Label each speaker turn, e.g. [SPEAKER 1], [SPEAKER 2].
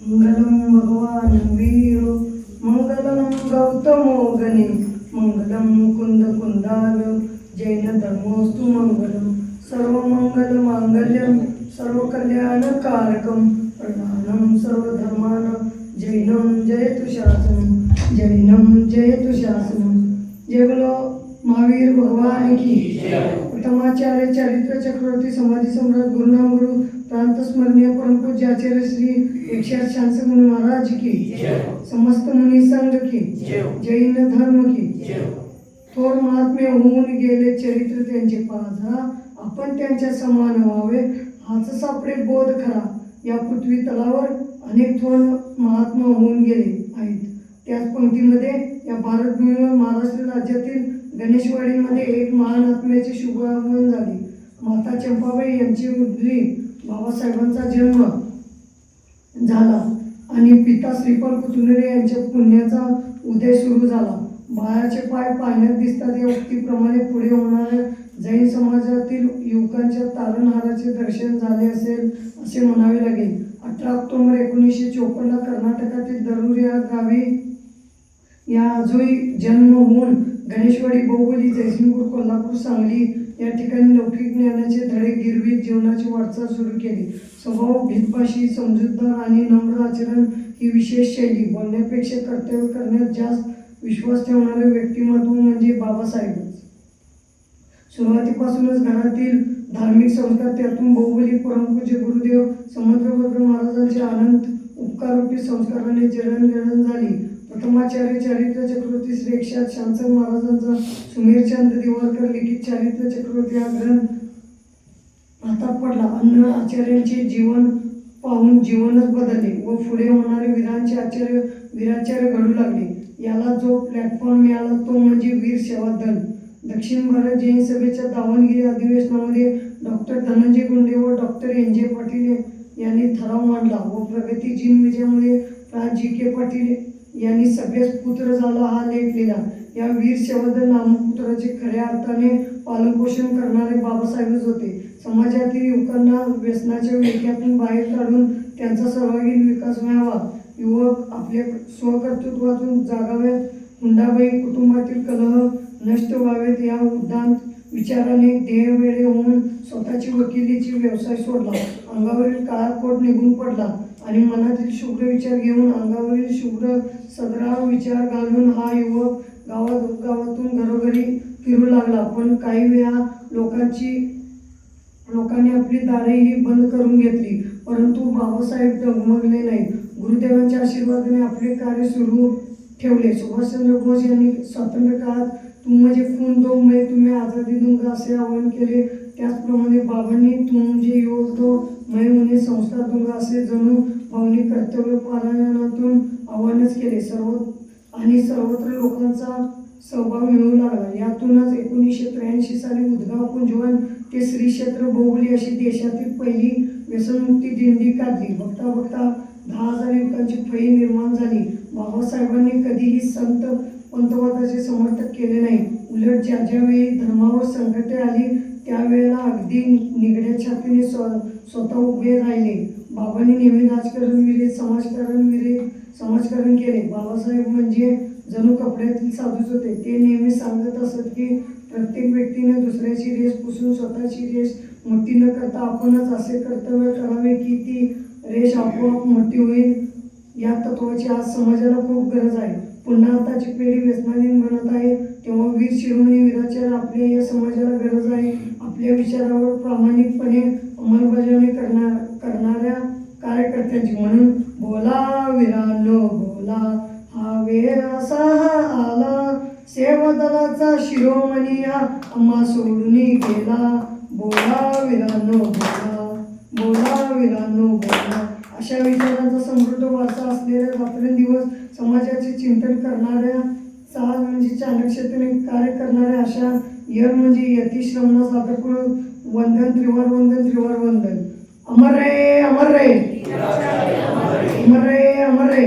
[SPEAKER 1] మంగళం భగవాన్ వీరు. మంగళం గౌతమోగని మంగళం కుంద కుందాలు. జైన ధర్మోస్తు మంగళం సర్వమంగళ మాంగళ్యం సర్వకళ్యాణకారకం ప్రణానం సర్వధర్మాన జైనం జయతు శాసనం జైనం జయతు శాసనం. జగలో महावीर भगवान की। प्रथमाचार्य चारित्र चक्रवर्ती समाधी सम्राट गुरुनाम गुरु प्रांत स्मरणीय परमपूज्य आचार्य श्री एकशे आठ शांसक मुनी महाराज की। समस्त मुनी संघ की। जैन धर्म की। थोर महात्मे होऊन गेले चरित्र त्यांचे पाझा आपण त्यांच्या समान व्हावे हाच सापडे बोध खरा. या पृथ्वी तलावर अनेक थोर महात्मा होऊन गेले आहेत. त्याच पंक्तीमध्ये या भारतभूमीवर महाराष्ट्र राज्यातील गणेशवाडीमध्ये एक महान शुभ शुभागमन झाली. माता चंपाबाई यांची मुद्री बाबासाहेबांचा जन्म झाला. आणि पिता श्रीपाल कुतुंबरे यांच्या पुण्याचा उदय सुरू झाला. बाळाचे पाय पाण्यात दिसतात या उक्तीप्रमाणे पुढे होणाऱ्या जैन समाजातील युवकांच्या तारणहाराचे दर्शन झाले असेल असे म्हणावे लागेल. अठरा ऑक्टोबर एकोणीसशे चोपन्नला कर्नाटकातील दरुर या गावी या आजोळी जन्म होऊन गणेशवाडी बहुबली जयसिंगपूर कोल्हापूर सांगली या ठिकाणी लौकिक ज्ञानाचे धडे गिरवीत जीवनाची वाटचाल सुरू केली. स्वभाव भितपाशी समजूतदार आणि नम्र आचरण ही विशेष शैली. बोलण्यापेक्षा कर्तव्य करण्यात जास्त विश्वास ठेवणारे व्यक्तिमत्व म्हणजे बाबासाहेबच सुरुवातीपासूनच घरातील धार्मिक संस्कार त्यातून बहुबली परमपूज्य गुरुदेव समंत्रभद्र महाराजांचे अनंत उपकारूपी संस्काराने जडणघडण झाली. प्रथमाचार्य चारित्र चक्रवर्ती श्री एकशे महाराजांचा सुमीरचंद दिवाळकर लिखित चारित्र चक्रवर्ती हा ग्रंथ हातात पडला. अन्न आचार्यांचे जीवन पाहून जीवनच बदलले व पुढे होणारे वीरांचे आचार्य वीराचार्य घडू लागले. याला जो प्लॅटफॉर्म मिळाला तो म्हणजे वीर सेवा दल दक्षिण भारत जैन सभेच्या दावणगिरी अधिवेशनामध्ये डॉक्टर धनंजय गुंडे व डॉक्टर एन जे पाटील यांनी ठराव मांडला व प्रगती जिन विजयामुळे प्रा जी के पाटील यांनी सगळेच पुत्र झाला हा लेख लिहिला. या वीर सेवादल नामपुत्राचे खऱ्या अर्थाने पालनपोषण करणारे बाबासाहेबच होते. समाजातील युवकांना व्यसनाच्या विळख्यातून बाहेर काढून त्यांचा सर्वांगीण विकास व्हावा. युवक आपल्या स्वकर्तृत्वातून जागाव्यात हुंडाबाई कुटुंबातील कलह नष्ट व्हावेत. या उद्दांत विचाराने ध्येयवेळे होऊन स्वतःची वकिलीची व्यवसाय सोडला. अंगावरील काळा कोट निघून पडला. आणि मनातील शुभ्र विचार घेऊन अंगावरील शुभ्र सदरा विचार घालून हा युवक गावात गावातून घरोघरी फिरू लागला. पण काही वेळा लोकांची लोकांनी आपली दारेही बंद करून घेतली. परंतु बाबासाहेब डगमगले नाही. गुरुदेवांच्या आशीर्वादाने आपले कार्य सुरू ठेवले. सुभाषचंद्र बोस यांनी स्वातंत्र्य काळात तुम म्हणजे खून दो मे तुम्ही आझादी दूंगा असे आवाहन केले. त्याचप्रमाणे बाबांनी तुम जे योग दो संस्था तुंग असे जणू भावनी कर्तव्य पालनातून आव्हानच केले. सर्व आणि सर्वत्र लोकांचा सहभाग मिळू लागला. यातूनच एकोणीसशे त्र्याऐंशी साली उदगाव कुंजवन ते श्री क्षेत्र बोगली अशी देशातील पहिली व्यसनमुक्ती दिंडी काढली. बघता बघता दहा हजार युवकांची फळी निर्माण झाली. बाबासाहेबांनी कधीही संत पंतवादाचे समर्थक केले नाही. उलट ज्या ज्यावेळी धर्मावर संकटे आली त्यावेळेला अगदी निगड्या छातीने स्व स्वतः उभे राहिले. बाबांनी नेहमी राजकारण विरे समाजकारण विरे समाजकारण केले. बाबासाहेब म्हणजे जणू कपड्यातील साधूच होते. ते नेहमी सांगत असत की प्रत्येक व्यक्तीने दुसऱ्याची रेस पुसून स्वतःची रेस मोठी न करता आपणच असे कर्तव्य करावे की ती रेष आपोआप मोठी होईल. या तत्वाची आज समाजाला खूप गरज आहे. पुन्हा आताची पिढी व्यसनाधीन बनत आहे तेव्हा वीर शिरोमणी वीराचार आपल्या या समाजाला गरज आहे. आपल्या विचारावर प्रामाणिकपणे अंमलबजावणी करणार करणाऱ्या कार्यकर्त्यांची. म्हणून बोला विरानो बोला. हा वेळ असा आला. सेवा दलाचा शिरोमणी हा आम्हा सोडून गेला. बोला विरानो बोला. बोला विरानो बोला. अशा विचारांचा समृद्ध वारसा असलेल्या रात्रंदिवस समाजाचे चिंतन करणाऱ्या चाल म्हणजे चाणक्षतेने कार्य करणाऱ्या अशा यर म्हणजे यतिश्रमणा साधक वंदन त्रिवार वंदन त्रिवार वंदन. अमर रे अमर रे. अमर रे अमर रे.